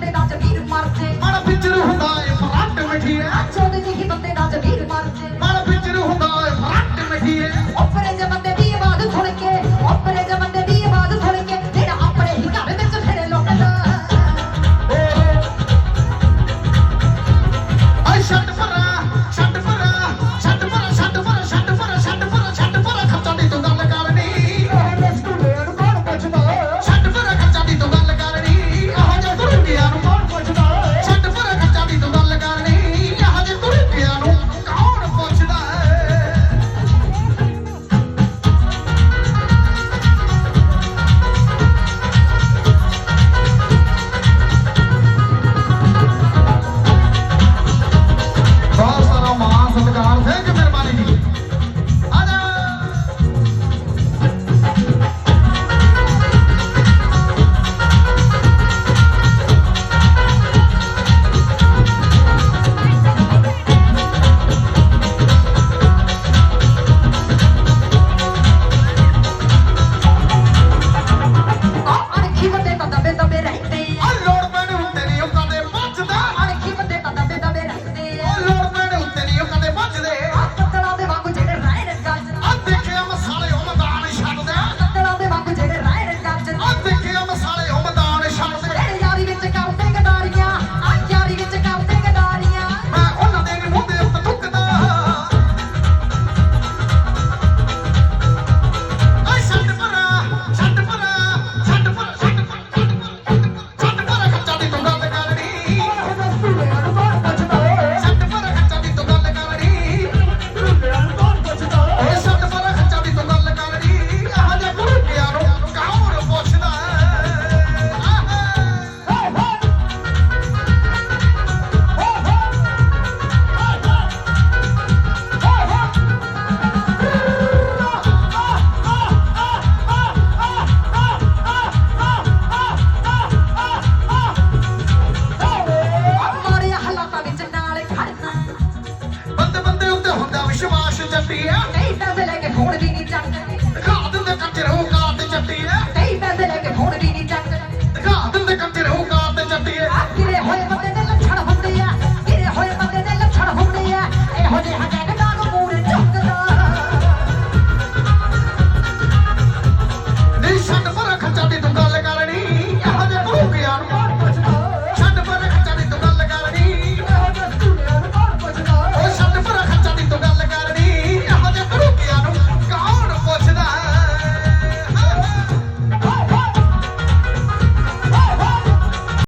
donde Chappi ਆ। ਨਹੀਂ ਤਾਂ ਮੈਂ ਲੈ ਕੇ ਖੋਣ ਵੀ ਨਹੀਂ ਚੱਕਦਾ